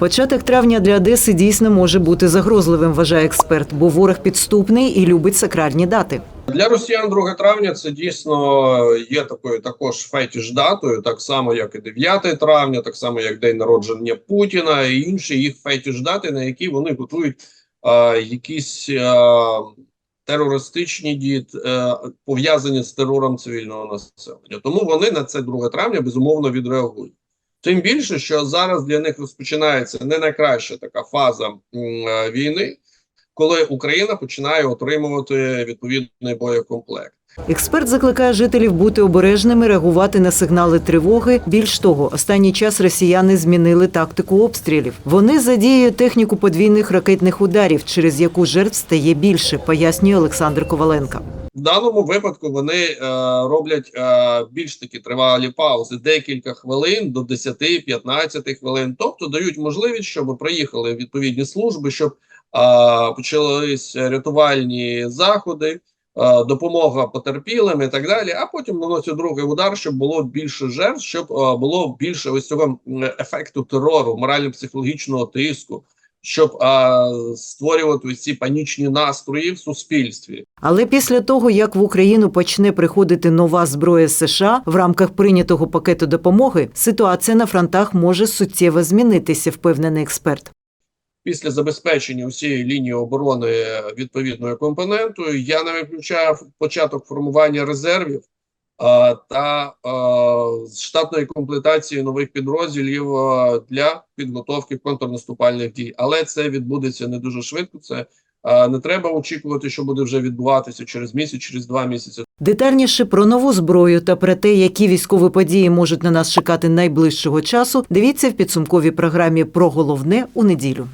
Початок травня для Одеси дійсно може бути загрозливим, вважає експерт, бо ворог підступний і любить сакральні дати. Для росіян 2 травня це дійсно є такою також фетіш датою, так само як і 9 травня, так само як день народження Путіна і інші їх фетіш дати, на які вони готують е, якісь е, терористичні дії, е, пов'язані з терором цивільного населення. Тому вони на це 2 травня безумовно відреагують. Тим більше, що зараз для них розпочинається не найкраща така фаза е, війни, коли Україна починає отримувати відповідний боєкомплект. Експерт закликає жителів бути обережними, реагувати на сигнали тривоги. Більш того, останній час росіяни змінили тактику обстрілів. Вони задіюють техніку подвійних ракетних ударів, через яку жертв стає більше, пояснює Олександр Коваленко. В даному випадку вони е, роблять е, більш такі тривалі паузи, декілька хвилин до 10-15 хвилин. Тобто дають можливість, щоб приїхали відповідні служби, щоб е, почались рятувальні заходи, е, допомога потерпілим і так далі. А потім наносять другий удар, щоб було більше жертв, щоб е, було більше ось цього ефекту терору, морально-психологічного тиску. Щоб е, створювати ці панічні настрої в суспільстві, Але після того, як в Україну почне приходити нова зброя США в рамках прийнятого пакету допомоги, ситуація на фронтах може суттєво змінитися, впевнений експерт. після забезпечення усієї лінії оборони відповідною компонентою, я не виключаю початок формування резервів а, та штатної комплектації нових підрозділів для підготовки контрнаступальних дій. Але це відбудеться не дуже швидко. Це не треба очікувати, що буде вже відбуватися через місяць, через два місяці. Детальніше про нову зброю та про те, які військові події можуть на нас чекати найближчого часу, дивіться в підсумковій програмі про головне у неділю.